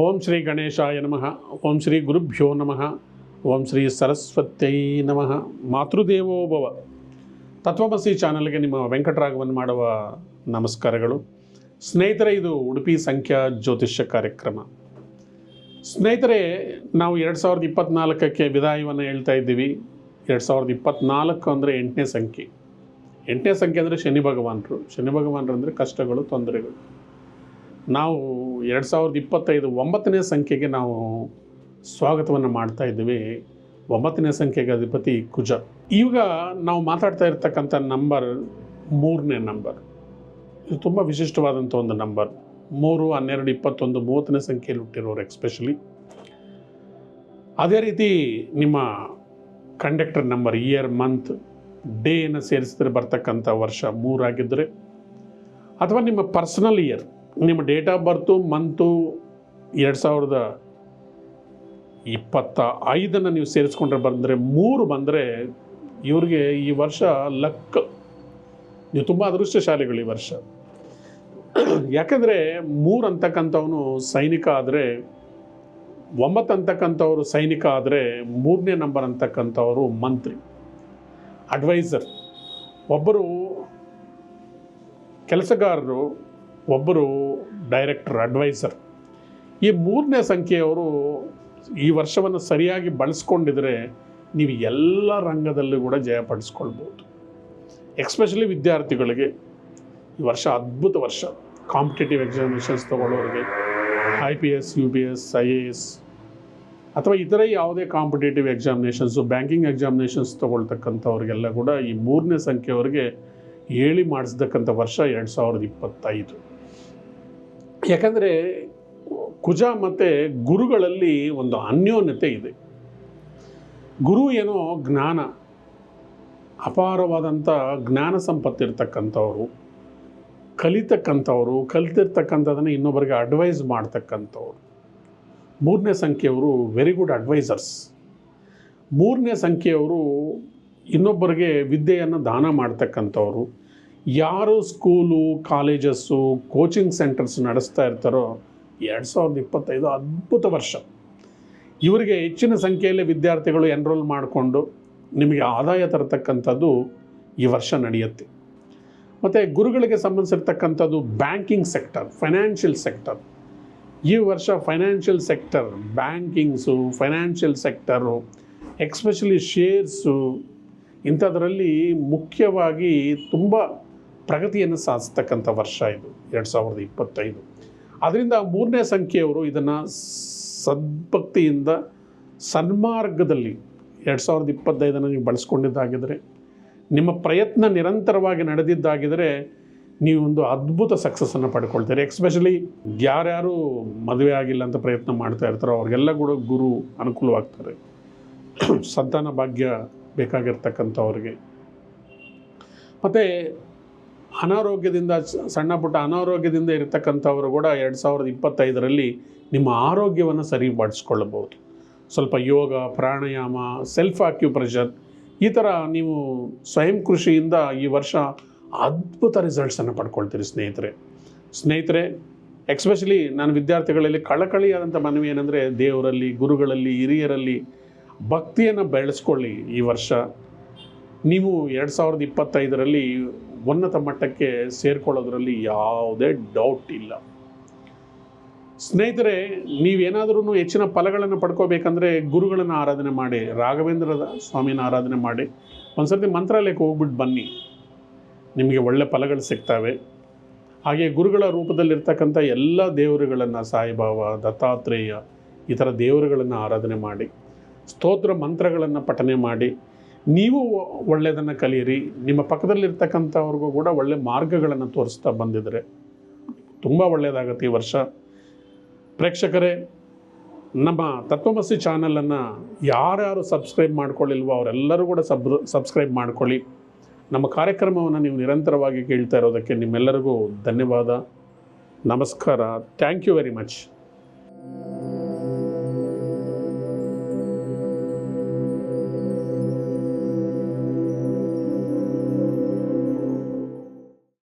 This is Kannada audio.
ಓಂ ಶ್ರೀ ಗಣೇಶಾಯ ನಮಃ. ಓಂ ಶ್ರೀ ಗುರುಭ್ಯೋ ನಮಃ. ಓಂ ಶ್ರೀ ಸರಸ್ವತ್ಯೈ ನಮಃ. ಮಾತೃದೇವೋಭವ ತತ್ವಮಸಿ ಚಾನಲ್ಗೆ ನಿಮ್ಮ ವೆಂಕಟರಾಘವನ್ ಮಾಡುವ ನಮಸ್ಕಾರಗಳು. ಸ್ನೇಹಿತರೆ, ಇದು ಉಡುಪಿ ಸಂಖ್ಯಾ ಜ್ಯೋತಿಷ್ಯ ಕಾರ್ಯಕ್ರಮ. ಸ್ನೇಹಿತರೆ, ನಾವು ಎರಡು ಸಾವಿರದ ಇಪ್ಪತ್ನಾಲ್ಕಕ್ಕೆ ವಿದಾಯವನ್ನು ಹೇಳ್ತಾ ಇದ್ದೀವಿ. ಎರಡು ಸಾವಿರದ ಇಪ್ಪತ್ತ್ನಾಲ್ಕು ಅಂದರೆ ಎಂಟನೇ ಸಂಖ್ಯೆ. ಎಂಟನೇ ಸಂಖ್ಯೆ ಅಂದರೆ ಶನಿ ಭಗವಾನರು. ಶನಿ ಭಗವಾನರು ಅಂದರೆ ಕಷ್ಟಗಳು, ತೊಂದರೆಗಳು. ನಾವು ಎರಡು ಸಾವಿರದ ಇಪ್ಪತ್ತೈದು ಒಂಬತ್ತನೇ ಸಂಖ್ಯೆಗೆ ನಾವು ಸ್ವಾಗತವನ್ನು ಮಾಡ್ತಾ ಇದ್ದೀವಿ. ಒಂಬತ್ತನೇ ಸಂಖ್ಯೆಗೆ ಅಧಿಪತಿ ಕುಜ. ಈಗ ನಾವು ಮಾತಾಡ್ತಾ ಇರ್ತಕ್ಕಂಥ ನಂಬರ್ ಮೂರನೇ ನಂಬರ್. ಇದು ತುಂಬ ವಿಶಿಷ್ಟವಾದಂಥ ಒಂದು ನಂಬರ್. ಮೂರು, ಹನ್ನೆರಡು, ಇಪ್ಪತ್ತೊಂದು, ಮೂವತ್ತನೇ ಸಂಖ್ಯೆಯಲ್ಲಿ ಹುಟ್ಟಿರೋರು ಎಕ್ಸ್ಪೆಷಲಿ ಅದೇ ರೀತಿ ನಿಮ್ಮ ಕಂಡಕ್ಟರ್ ನಂಬರ್ ಇಯರ್ ಮಂತ್ ಡೇನ ಸೇರಿಸಿದ್ರೆ ಬರ್ತಕ್ಕಂಥ ವರ್ಷ ಮೂರಾಗಿದ್ದರೆ ಅಥವಾ ನಿಮ್ಮ ಪರ್ಸನಲ್ ಇಯರ್ ನಿಮ್ಮ ಡೇಟ್ ಆಫ್ ಬರ್ತು, ಮಂತು ಎರಡು ಸಾವಿರದ ಇಪ್ಪತ್ತ ಐದನ್ನು ನೀವು ಸೇರಿಸ್ಕೊಂಡ್ರೆ ಬಂದರೆ, ಮೂರು ಬಂದರೆ ಇವ್ರಿಗೆ ಈ ವರ್ಷ ಲಕ್, ನೀವು ತುಂಬ ಅದೃಷ್ಟಶಾಲಿಗಳು ಈ ವರ್ಷ. ಯಾಕಂದರೆ ಮೂರು ಅಂತಕ್ಕಂಥವನು ಸೈನಿಕ ಆದರೆ, ಒಂಬತ್ತು ಅಂತಕ್ಕಂಥವ್ರು ಸೈನಿಕ ಆದರೆ, ಮೂರನೇ ನಂಬರ್ ಅಂತಕ್ಕಂಥವರು ಮಂತ್ರಿ, ಅಡ್ವೈಸರ್. ಒಬ್ಬರು ಕೆಲಸಗಾರರು ಒಬ್ಬರು ಡೈರೆಕ್ಟರ್ ಅಡ್ವೈಸರ್ ಈ ಮೂರನೇ ಸಂಖ್ಯೆಯವರು ಈ ವರ್ಷವನ್ನು ಸರಿಯಾಗಿ ಬಳಸ್ಕೊಂಡಿದ್ರೆ ನೀವು ಎಲ್ಲ ರಂಗದಲ್ಲೂ ಕೂಡ ಜಯಪಡಿಸ್ಕೊಳ್ಬೋದು ಎಕ್ಸ್ಪೆಷಲಿ ವಿದ್ಯಾರ್ಥಿಗಳಿಗೆ. ಈ ವರ್ಷ ಅದ್ಭುತ ವರ್ಷ. Competitive examinations ತೊಗೊಳ್ಳೋರಿಗೆ. I P S U P S I A S ಅಥವಾ ಇತರ ಯಾವುದೇ ಕಾಂಪಿಟೇಟಿವ್ ಎಕ್ಸಾಮಿನೇಷನ್ಸು ಬ್ಯಾಂಕಿಂಗ್ ಎಕ್ಸಾಮಿನೇಷನ್ಸ್ ತೊಗೊಳ್ತಕ್ಕಂಥವ್ರಿಗೆಲ್ಲ ಕೂಡ ಈ ಮೂರನೇ ಸಂಖ್ಯೆಯವರಿಗೆ ಹೇಳಿ ಮಾಡಿಸ್ತಕ್ಕಂಥ ವರ್ಷ ಎರಡು ಸಾವಿರದ ಇಪ್ಪತ್ತೈದು. ಯಾಕಂದರೆ ಕುಜ ಮತ್ತು ಗುರುಗಳಲ್ಲಿ ಒಂದು ಅನ್ಯೋನ್ಯತೆ ಇದೆ. ಗುರು ಏನೋ ಜ್ಞಾನ ಅಪಾರವಾದಂಥ ಜ್ಞಾನ ಸಂಪತ್ತಿರ್ತಕ್ಕಂಥವ್ರು, ಕಲಿತಕ್ಕಂಥವ್ರು, ಕಲಿತಿರ್ತಕ್ಕಂಥದನ್ನು ಇನ್ನೊಬ್ಬರಿಗೆ ಅಡ್ವೈಸ್ ಮಾಡ್ತಕ್ಕಂಥವ್ರು. ಮೂರನೇ ಸಂಖ್ಯೆಯವರು ವೆರಿ ಗುಡ್ ಅಡ್ವೈಸರ್ಸ್ ಮೂರನೇ ಸಂಖ್ಯೆಯವರು ಇನ್ನೊಬ್ಬರಿಗೆ ವಿದ್ಯೆಯನ್ನು ದಾನ ಮಾಡ್ತಕ್ಕಂಥವ್ರು. ಯಾರು ಸ್ಕೂಲು, ಕಾಲೇಜಸ್ಸು, ಕೋಚಿಂಗ್ ಸೆಂಟರ್ಸ್ ನಡೆಸ್ತಾ ಇರ್ತಾರೋ ಎರಡು ಸಾವಿರದ ಇಪ್ಪತ್ತೈದು ಅದ್ಭುತ ವರ್ಷ. ಇವರಿಗೆ ಹೆಚ್ಚಿನ ಸಂಖ್ಯೆಯಲ್ಲಿ ವಿದ್ಯಾರ್ಥಿಗಳು ಎನ್ರೋಲ್ ಮಾಡಿಕೊಂಡು ನಿಮಗೆ ಆದಾಯ ತರತಕ್ಕಂಥದ್ದು ಈ ವರ್ಷ ನಡೆಯುತ್ತೆ. ಮತ್ತು ಗುರುಗಳಿಗೆ ಸಂಬಂಧಿಸಿರ್ತಕ್ಕಂಥದ್ದು ಬ್ಯಾಂಕಿಂಗ್ ಸೆಕ್ಟರ್ ಫೈನಾನ್ಷಿಯಲ್ ಸೆಕ್ಟರ್ ಈ ವರ್ಷ financial sector bankings financial sector especially shares ಇಂಥದ್ರಲ್ಲಿ ಮುಖ್ಯವಾಗಿ ತುಂಬ ಪ್ರಗತಿಯನ್ನು ಸಾಧಿಸ್ತಕ್ಕಂಥ ವರ್ಷ ಇದು, ಎರಡು ಸಾವಿರದ ಇಪ್ಪತ್ತೈದು. ಅದರಿಂದ ಮೂರನೇ ಸಂಖ್ಯೆಯವರು ಇದನ್ನು ಸದ್ಭಕ್ತಿಯಿಂದ ಸನ್ಮಾರ್ಗದಲ್ಲಿ ಎರಡು ಸಾವಿರದ ಇಪ್ಪತ್ತೈದನ್ನು ನೀವು ಬಳಸ್ಕೊಂಡಿದ್ದಾಗಿದ್ದರೆ ನಿಮ್ಮ ಪ್ರಯತ್ನ ನಿರಂತರವಾಗಿ ನಡೆದಿದ್ದಾಗಿದ್ದರೆ ನೀವು ಒಂದು ಅದ್ಭುತ ಸಕ್ಸಸ್ಸನ್ನು ಪಡ್ಕೊಳ್ತೀರಿ. ಎಕ್ಸ್ಪೆಷಲಿ ಯಾರ್ಯಾರು ಮದುವೆ ಆಗಿಲ್ಲ ಅಂತ ಪ್ರಯತ್ನ ಮಾಡ್ತಾ ಇರ್ತಾರೋ ಅವ್ರಿಗೆಲ್ಲ ಕೂಡ ಗುರು ಅನುಕೂಲವಾಗ್ತಾರೆ. ಸಂತಾನ ಭಾಗ್ಯ ಬೇಕಾಗಿರ್ತಕ್ಕಂಥವ್ರಿಗೆ. ಮತ್ತು ಅನಾರೋಗ್ಯದಿಂದ ಸಣ್ಣ ಪುಟ್ಟ ಅನಾರೋಗ್ಯದಿಂದ ಇರತಕ್ಕಂಥವರು ಕೂಡ ಎರಡು ಸಾವಿರದ ಇಪ್ಪತ್ತೈದರಲ್ಲಿ ನಿಮ್ಮ ಆರೋಗ್ಯವನ್ನು ಸರಿಪಡಿಸ್ಕೊಳ್ಳಬಹುದು. ಸ್ವಲ್ಪ ಯೋಗ, ಪ್ರಾಣಾಯಾಮ ಸೆಲ್ಫ್ ಆಕ್ಯುಪ್ರೆಷರ್ ಈ ಥರ ನೀವು ಸ್ವಯಂ ಕೃಷಿಯಿಂದ ಈ ವರ್ಷ ಅದ್ಭುತ ರಿಸಲ್ಟ್ಸನ್ನು ಪಡ್ಕೊಳ್ತೀರಿ ಸ್ನೇಹಿತರೆ. ಸ್ನೇಹಿತರೆ ಎಕ್ಸ್ಪೆಷಲಿ ನಾನು ವಿದ್ಯಾರ್ಥಿಗಳಲ್ಲಿ ಕಳಕಳಿಯಾದಂಥ ಮನವಿ ಏನಂದರೆ ದೇವರಲ್ಲಿ, ಗುರುಗಳಲ್ಲಿ, ಹಿರಿಯರಲ್ಲಿ ಭಕ್ತಿಯನ್ನು ಬೆಳೆಸ್ಕೊಳ್ಳಿ ಈ ವರ್ಷ. ನೀವು ಎರಡು ಸಾವಿರದ ಇಪ್ಪತ್ತೈದರಲ್ಲಿ ಉನ್ನತ ಮಟ್ಟಕ್ಕೆ ಸೇರ್ಕೊಳ್ಳೋದ್ರಲ್ಲಿ ಯಾವುದೇ ಡೌಟ್ ಇಲ್ಲ. ಸ್ನೇಹಿತರೆ ನೀವೇನಾದ್ರೂ ಹೆಚ್ಚಿನ ಫಲಗಳನ್ನು ಪಡ್ಕೋಬೇಕಂದ್ರೆ ಗುರುಗಳನ್ನು ಆರಾಧನೆ ಮಾಡಿ, ರಾಘವೇಂದ್ರ ಸ್ವಾಮಿನ ಆರಾಧನೆ ಮಾಡಿ, ಒಂದ್ಸರ್ತಿ ಮಂತ್ರಾಲಯಕ್ಕೆ ಹೋಗ್ಬಿಟ್ಟು ಬನ್ನಿ. ನಿಮಗೆ ಒಳ್ಳೆ ಫಲಗಳು ಸಿಗ್ತವೆ. ಹಾಗೆ ಗುರುಗಳ ರೂಪದಲ್ಲಿರ್ತಕ್ಕಂಥ ಎಲ್ಲ ದೇವರುಗಳನ್ನು ಸಾಯಿಬಾಬ, ದತ್ತಾತ್ರೇಯ ಈ ಥರ ದೇವರುಗಳನ್ನು ಆರಾಧನೆ ಮಾಡಿ, ಸ್ತೋತ್ರ ಮಂತ್ರಗಳನ್ನು ಪಠನೆ ಮಾಡಿ ನೀವು ಒಳ್ಳೆಯದನ್ನು ಕಲಿಯಿರಿ. ನಿಮ್ಮ ಪಕ್ಕದಲ್ಲಿರ್ತಕ್ಕಂಥವ್ರಿಗೂ ಕೂಡ ಒಳ್ಳೆ ಮಾರ್ಗಗಳನ್ನು ತೋರಿಸ್ತಾ ಬಂದಿದ್ರೆ ತುಂಬ ಒಳ್ಳೆಯದಾಗತ್ತೆ ಈ ವರ್ಷ. ಪ್ರೇಕ್ಷಕರೇ, ನಮ್ಮ ತತ್ವಮಸಿ ಚಾನಲನ್ನು ಯಾರ್ಯಾರು ಸಬ್ಸ್ಕ್ರೈಬ್ ಮಾಡ್ಕೊಳ್ಳಿಲ್ವೋ ಅವರೆಲ್ಲರೂ ಕೂಡ ಸಬ್ ಸಬ್ಸ್ಕ್ರೈಬ್ ಮಾಡ್ಕೊಳ್ಳಿ. ನಮ್ಮ ಕಾರ್ಯಕ್ರಮವನ್ನು ನೀವು ನಿರಂತರವಾಗಿ ಕೇಳ್ತಾ ಇರೋದಕ್ಕೆ ನಿಮ್ಮೆಲ್ಲರಿಗೂ ಧನ್ಯವಾದ. ನಮಸ್ಕಾರ. Thank you very much.